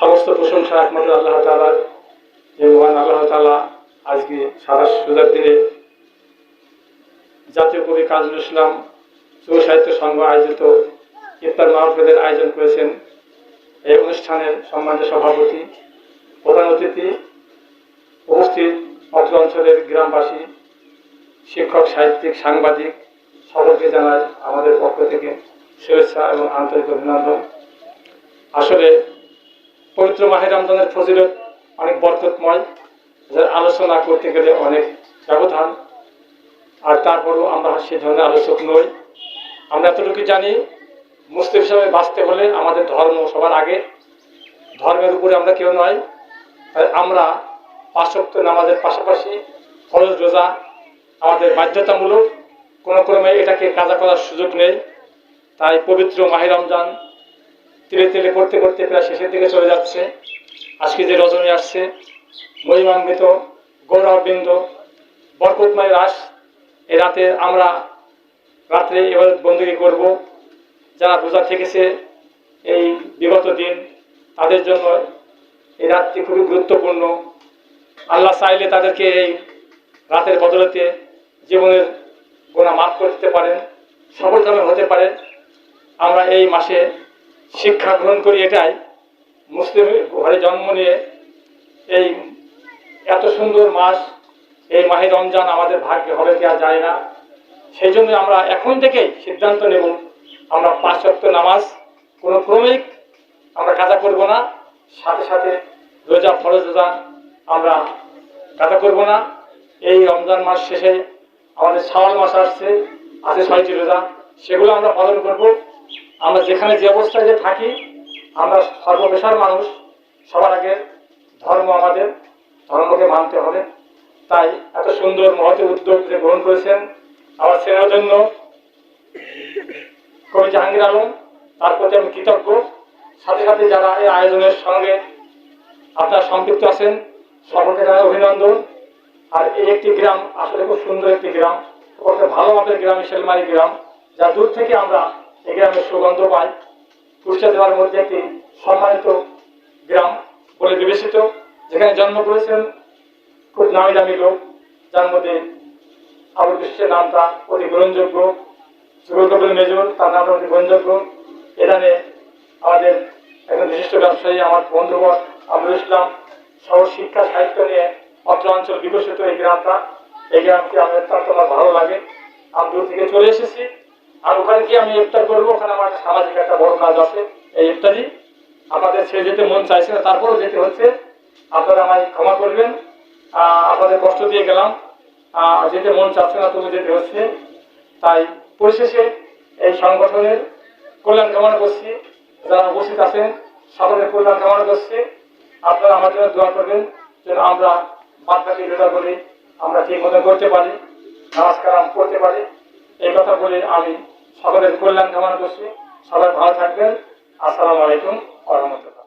সমস্ত প্রশংসা একমাত্র আল্লাহ আল্লাহ তালা আজকে জাতীয় কবি কাজল ইসলাম সাহিত্য সংঘ আয়োজিত ইফতার মাহফিলের আয়োজন করেছেন। এই অনুষ্ঠানের সম্মানিত সভাপতি, প্রধান অতিথি উপস্থিত অত্র অঞ্চলের গ্রামবাসী, শিক্ষক, সাহিত্যিক, সাংবাদিক, সকলকে জানাই আমাদের পক্ষ থেকে শুভেচ্ছা এবং আন্তরিক অভিনন্দন। আসলে পবিত্র মাহের রমজানের ফজিলত অনেক বরকতময়, যার আলোচনা করতে গেলে অনেক ব্যবধান। আর তারপরেও আমরা সে ধরনের আলোচক নই। আমরা এতটুকু জানি, মুসলিম হিসাবে বাঁচতে হলে আমাদের ধর্ম সবার আগে। ধর্মের উপরে আমরা কেউ নয়। তাই আমরা পাঁচক্ত নামাজের পাশাপাশি ফরজ রোজা আমাদের বাধ্যতামূলক। কোনো ক্রমে এটাকে কাজা করার সুযোগ নেই। তাই পবিত্র মাহির রমজান তেলে তিলে করতে করতে প্রায় শেষের দিকে চলে যাচ্ছে। আজকে যে রজনী আসছে, মহিমান্বিত গৌরববৃন্দ বরকতময় রাস, এ রাতে আমরা রাত্রে এবার বন্দুকি করব। যারা রোজা থেকেছে এই বিগত দিন, তাদের জন্য এই রাতটি খুবই গুরুত্বপূর্ণ। আল্লাহ চাইলে তাদেরকে এই রাতের বদলতে জীবনের গোনা মাফ করে দিতে পারেন, সফলভাবে হতে পারেন। আমরা এই মাসে শিক্ষা গ্রহণ করি এটাই। মুসলিম ঘরে জন্ম নিয়ে এই এত সুন্দর মাস, এই মাহে রমজান আমাদের ভাগ্যে কি আর যায় না। সেই জন্য আমরা এখন থেকেই সিদ্ধান্ত নেব, আমরা পাঁচ নামাজ, কোনো ক্রমিক আমরা কাজা করব না, সাথে সাথে রোজা, ফরজ রোজা আমরা কাজা করব না। এই রমজান মাস শেষে আমাদের শাওয়াল মাস আসছে, আছে ছয়টি রোজা, সেগুলো আমরা পালন করব। আমরা যেখানে যে অবস্থায় যে থাকি, আমরা সর্বপেশার মানুষ। সবার আগে ধর্ম আমাদের, ধর্মকে মানতে হবে। তাই এত সুন্দর মহতি উদ্যোগ যে গ্রহণ করেছেন আমার ছেলের জন্য, কবি জাহাঙ্গীর আলম, তার প্রতি আমি কৃতজ্ঞ। সাথে সাথে যারা এই আয়োজনের সঙ্গে আপনার সম্পৃক্ত আছেন, সকলকে জানাই অভিনন্দন। আর এই একটি গ্রাম আসলে খুব সুন্দর একটি গ্রাম। ভালো আমাদের গ্রাম শেলমারি গ্রাম। যা দূর থেকে আমরা গ্রামের সুগন্ধ পাই কুষ্টিয়া জেলার মধ্যে একটি সম্মানিত গ্রাম বলে বিবেচিত, যেখানে জন্ম করেছেন খুব নামি দামি লোক, যার মধ্যে আবুল বিশ্বের নামটা অতি গ্রহণযোগ্য সুগল কপিল মেজর, তার নামটা অতি গ্রহণযোগ্য। এখানে আমাদের একজন বিশিষ্ট ব্যবসায়ী, আমার বন্ধুবর আবুল ইসলাম, সহ শিক্ষা সাহিত্য নিয়ে অত্র বিকশিত এই গ্রামটা। এই গ্রামকে আমার অত্যন্ত আমার ভালো লাগে। আমি দূর থেকে চলে এসেছি। আর ওখানে কি আমি ইফতার করব? ওখানে আমার সামাজিক একটা বড় কাজ আছে। এই ইফতারি আমাদের ছেড়ে যেতে মন চাইছে না, তারপরও যেতে হচ্ছে। আপনারা আমায় ক্ষমা করবেন। আপনাদের কষ্ট দিয়ে গেলাম। যেতে মন চাচ্ছে না, তবু যেতে হচ্ছে। তাই পরিশেষে এই সংগঠনের কল্যাণ কামনা করছি। যারা উপস্থিত আছেন, সকলের কল্যাণ কামনা করছি। আপনারা আমার জন্য দোয়া করবেন যেন আমরা বাদ বাকি রোজাগুলি আমরা ঠিক মতো করতে পারি, নামাজ কালাম করতে পারি। এই কথা বলে আমি সকলের কল্যাণ কামনা করছি। সবাই ভালো থাকবেন। আসসালামু আলাইকুম। রহমতুল্লাহ